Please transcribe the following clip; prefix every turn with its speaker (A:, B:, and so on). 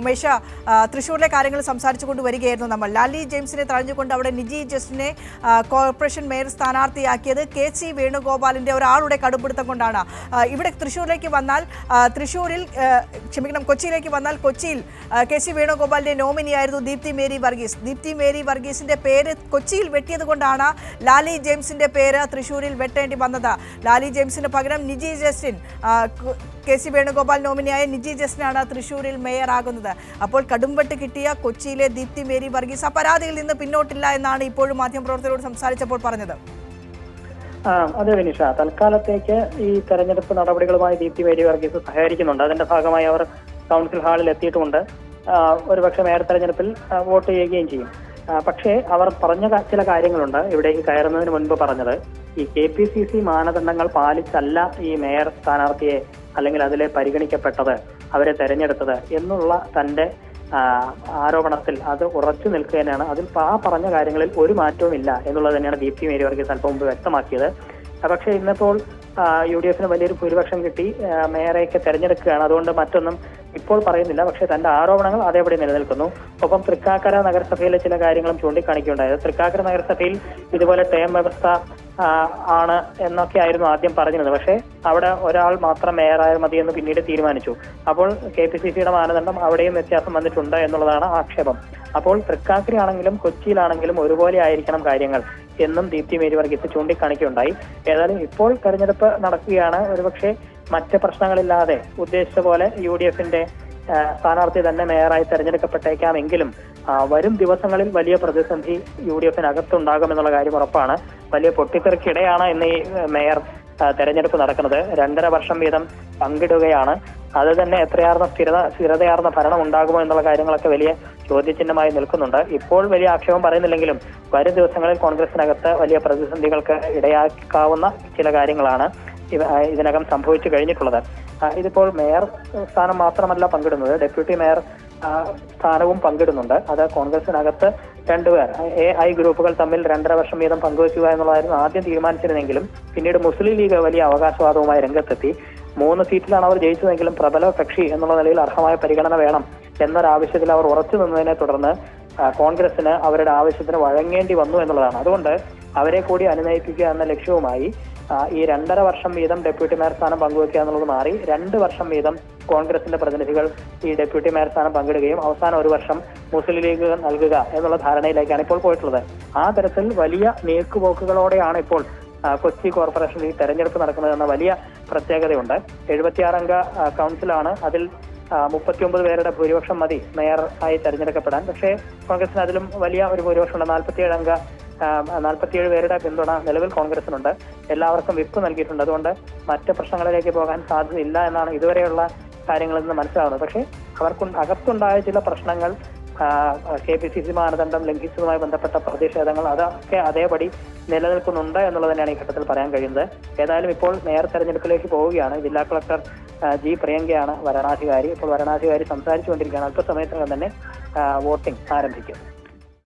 A: ഉമേഷ തൃശ്ശൂരിലെ കാര്യങ്ങൾ സംസാരിച്ചുകൊണ്ട് വരികയായിരുന്നു നമ്മൾ. ലാലി ജെയിംസിനെ തഴഞ്ഞുകൊണ്ട് അവിടെ നിജി ജസ്റ്റിനെ കോർപ്പറേഷൻ മേയർ സ്ഥാനാർത്ഥിയാക്കിയത് കെ സി വേണുഗോപാലിന്റെ ഒരാളുടെ കടുപിടുത്തം കൊണ്ടാണ്. ഇവിടെ തൃശ്ശൂരിലേക്ക് വന്നാൽ തൃശ്ശൂരിൽ ക്ഷമിക്കണം കൊച്ചിയിലേക്ക് വന്നാൽ കൊച്ചിയിൽ കെ സി വേണുഗോപാലിന്റെ നോമിനിയായിരുന്നു ദീപ്തി മേരി വർഗീസ്. ദീപ്തി മേരി വർഗീസിന്റെ പേര് കൊച്ചിയിൽ വെട്ടിയത് കൊണ്ടാണ് ലാലി ജെയിംസിന്റെ പേര് തൃശ്ശൂരിൽ വെട്ടേണ്ടി വന്നത്. ലാലി ജെയിംസിന് പകരം നിജി ജസ്റ്റിൻ കു- സി വേണുഗോപാൽ നോമിനിയായ നിജി ജസ്റ്റിനാണ് തൃശൂരിൽ മേയറാകുന്നത്. അപ്പോൾ കടുംവെട്ട് കിട്ടിയ കൊച്ചിയിലെ ദീപ്തി മേരി വർഗീസ് ആ പരാതിയിൽ നിന്ന് പിന്നോട്ടില്ല എന്നാണ് ഇപ്പോഴും മാധ്യമപ്രവർത്തകരോട് സംസാരിച്ചപ്പോൾ പറഞ്ഞത്.
B: ആ അതെ വിനിഷ. തൽക്കാലത്തേക്ക് ഈ തെരഞ്ഞെടുപ്പ് നടപടികളുമായി ദീപ്തി മേരി വർഗീസ് സഹകരിക്കുന്നുണ്ട്. അതിന്റെ ഭാഗമായി അവർ കൗൺസിൽ ഹാളിൽ എത്തിയിട്ടുമുണ്ട് ഒരുപക്ഷെ മേയർ തെരഞ്ഞെടുപ്പിൽ വോട്ട് ചെയ്യുകയും ചെയ്യും. പക്ഷേ അവർ പറഞ്ഞ ചില കാര്യങ്ങളുണ്ട്. ഇവിടേക്ക് കയറുന്നതിന് മുൻപ് പറഞ്ഞത്. ഈ കെ പി സി സി മാനദണ്ഡങ്ങൾ പാലിച്ചല്ല ഈ മേയർ സ്ഥാനാർത്ഥിയെ അല്ലെങ്കിൽ അതിലെ പരിഗണിക്കപ്പെട്ടത് അവരെ തെരഞ്ഞെടുത്തത് എന്നുള്ള തന്റെ ആരോപണത്തിൽ അത് ഉറച്ചു നിൽക്കുകയാണ്. അതിൽ ആ പറഞ്ഞ കാര്യങ്ങളിൽ ഒരു മാറ്റവും ഇല്ല എന്നുള്ളത് തന്നെയാണ് ദീപ്തി മേരി വർഗീസ് അല്പം മുമ്പ് വ്യക്തമാക്കിയത്. പക്ഷേ ഇന്നിപ്പോൾ യു ഡി എഫിന് വലിയൊരു ഭൂരിപക്ഷം കിട്ടി മേയറെയൊക്കെ തെരഞ്ഞെടുക്കുകയാണ്. അതുകൊണ്ട് മറ്റൊന്നും ഇപ്പോൾ പറയുന്നില്ല. പക്ഷേ തന്റെ ആരോപണങ്ങൾ അതേപടി നിലനിൽക്കുന്നു. ഒപ്പം തൃക്കാക്കര നഗരസഭയിലെ ചില കാര്യങ്ങളും ചൂണ്ടിക്കാണിക്കുകയുണ്ടായത് തൃക്കാക്കര നഗരസഭയിൽ ഇതുപോലെ ടേം വ്യവസ്ഥ ആണ് എന്നൊക്കെ ആയിരുന്നു ആദ്യം പറഞ്ഞിരുന്നത്. പക്ഷേ അവിടെ ഒരാൾ മാത്രം മേയറായാൽ മതി എന്ന് പിന്നീട് തീരുമാനിച്ചു. അപ്പോൾ കെ പി സി സിയുടെ മാനദണ്ഡം അവിടെയും വ്യത്യാസം വന്നിട്ടുണ്ട് എന്നുള്ളതാണ് ആക്ഷേപം. അപ്പോൾ തൃക്കാക്കരയാണെങ്കിലും കൊച്ചിയിലാണെങ്കിലും ഒരുപോലെ ആയിരിക്കണം കാര്യങ്ങൾ എന്നും ദീപ്തി മേരി വർഗീസ് ചൂണ്ടിക്കാണിക്കുകയുണ്ടായി. ഏതായാലും ഇപ്പോൾ തെരഞ്ഞെടുപ്പ് നടക്കുകയാണ്. ഒരുപക്ഷെ മറ്റ് പ്രശ്നങ്ങളില്ലാതെ ഉദ്ദേശിച്ച പോലെ യു ഡി എഫിന്റെ സ്ഥാനാർത്ഥി തന്നെ മേയറായി തെരഞ്ഞെടുക്കപ്പെട്ടേക്കാമെങ്കിലും വരും ദിവസങ്ങളിൽ വലിയ പ്രതിസന്ധി യു ഡി എഫിനകത്തുണ്ടാകുമെന്നുള്ള കാര്യം ഉറപ്പാണ്. വലിയ പൊട്ടിത്തെറിക്കിടെയാണ് ഇന്ന് ഈ മേയർ തെരഞ്ഞെടുപ്പ് നടക്കുന്നത്. രണ്ടര വർഷം വീതം പങ്കിടുകയാണ്. അത് തന്നെ എത്രയാർന്ന സ്ഥിരത സ്ഥിരതയാർന്ന ഭരണം ഉണ്ടാകുമോ എന്നുള്ള കാര്യങ്ങളൊക്കെ വലിയ ചോദ്യചിഹ്നമായി നിൽക്കുന്നുണ്ട്. ഇപ്പോൾ വലിയ ആക്ഷേപം പറയുന്നില്ലെങ്കിലും വരും ദിവസങ്ങളിൽ കോൺഗ്രസിനകത്ത് വലിയ പ്രതിസന്ധികൾക്ക് ഇടയാക്കാവുന്ന ചില കാര്യങ്ങളാണ് ഇതിനകം സംഭവിച്ചു കഴിഞ്ഞിട്ടുള്ളത്. ഇതിപ്പോൾ മേയർ സ്ഥാനം മാത്രമല്ല പങ്കിടുന്നത്. ഡെപ്യൂട്ടി മേയർ സ്ഥാനവും പങ്കിടുന്നുണ്ട്. അത് കോൺഗ്രസിനകത്ത് രണ്ടുപേർ എ ഐ ഗ്രൂപ്പുകൾ തമ്മിൽ രണ്ടര വർഷം വീതം പങ്കുവയ്ക്കുക എന്നുള്ളതായിരുന്നു ആദ്യം തീരുമാനിച്ചിരുന്നെങ്കിലും പിന്നീട് മുസ്ലിം ലീഗ് വലിയ അവകാശവാദവുമായി രംഗത്തെത്തി. മൂന്ന് സീറ്റിലാണ് അവർ ജയിച്ചതെങ്കിലും പ്രബല കക്ഷി എന്നുള്ള നിലയിൽ അർഹമായ പരിഗണന വേണം എന്നൊരാവശ്യത്തിൽ അവർ ഉറച്ചു നിന്നതിനെ തുടർന്ന് കോൺഗ്രസിന് അവരുടെ ആവശ്യത്തിന് വഴങ്ങേണ്ടി വന്നു എന്നുള്ളതാണ്. അതുകൊണ്ട് അവരെ കൂടി അനുനയിപ്പിക്കുക എന്ന ലക്ഷ്യവുമായി ഈ രണ്ടര വർഷം വീതം ഡെപ്യൂട്ടി മേയർ സ്ഥാനം പങ്കുവെക്കുക എന്നുള്ളത് മാറി രണ്ട് വർഷം വീതം കോൺഗ്രസിന്റെ പ്രതിനിധികൾ ഈ ഡെപ്യൂട്ടി മേയർ സ്ഥാനം പങ്കിടുകയും അവസാനം ഒരു വർഷം മുസ്ലിം ലീഗ് നൽകുക എന്നുള്ള ധാരണയിലേക്കാണ് ഇപ്പോൾ പോയിട്ടുള്ളത്. ആ തരത്തിൽ വലിയ നീക്കുപോക്കുകളോടെയാണ് ഇപ്പോൾ കൊച്ചി കോർപ്പറേഷനിൽ ഈ തെരഞ്ഞെടുപ്പ് നടക്കുന്നത് എന്ന വലിയ പ്രത്യേകതയുണ്ട്. എഴുപത്തിയാറംഗ കൗൺസിലാണ് അതിൽ മുപ്പത്തിയൊമ്പത് പേരുടെ ഭൂരിപക്ഷം മതി മേയർ ആയി തെരഞ്ഞെടുക്കപ്പെടാൻ. പക്ഷേ കോൺഗ്രസിന് അതിലും വലിയ ഒരു ഭൂരിപക്ഷമുണ്ട് നാൽപ്പത്തിയേഴ് അംഗ നാൽപ്പത്തിയേഴ് പേരുടെ പിന്തുണ നിലവിൽ കോൺഗ്രസിനുണ്ട്. എല്ലാവർക്കും വിപ്പ് നൽകിയിട്ടുണ്ട്. അതുകൊണ്ട് മറ്റ് പ്രശ്നങ്ങളിലേക്ക് പോകാൻ സാധ്യതയില്ല എന്നാണ് ഇതുവരെയുള്ള കാര്യങ്ങളിൽ നിന്ന് മനസ്സിലാവുന്നത്. പക്ഷേ അവർക്ക് അകത്തുണ്ടായ ചില പ്രശ്നങ്ങൾ കെ പി സി സി മാനദണ്ഡം ലംഘിച്ചതുമായി ബന്ധപ്പെട്ട പ്രതിഷേധങ്ങൾ അതൊക്കെ അതേപടി നിലനിൽക്കുന്നുണ്ട് എന്നുള്ളത് തന്നെയാണ് ഈ ഘട്ടത്തിൽ പറയാൻ കഴിയുന്നത്. ഏതായാലും ഇപ്പോൾ മേയർ തെരഞ്ഞെടുപ്പിലേക്ക് പോവുകയാണ്. ജില്ലാ കളക്ടർ ജി പ്രിയങ്കയാണ് വരണാധികാരി. ഇപ്പോൾ വരണാധികാരി സംസാരിച്ചുകൊണ്ടിരിക്കുകയാണ്. അല്പസമയത്തിനകം തന്നെ വോട്ടിംഗ് ആരംഭിക്കും.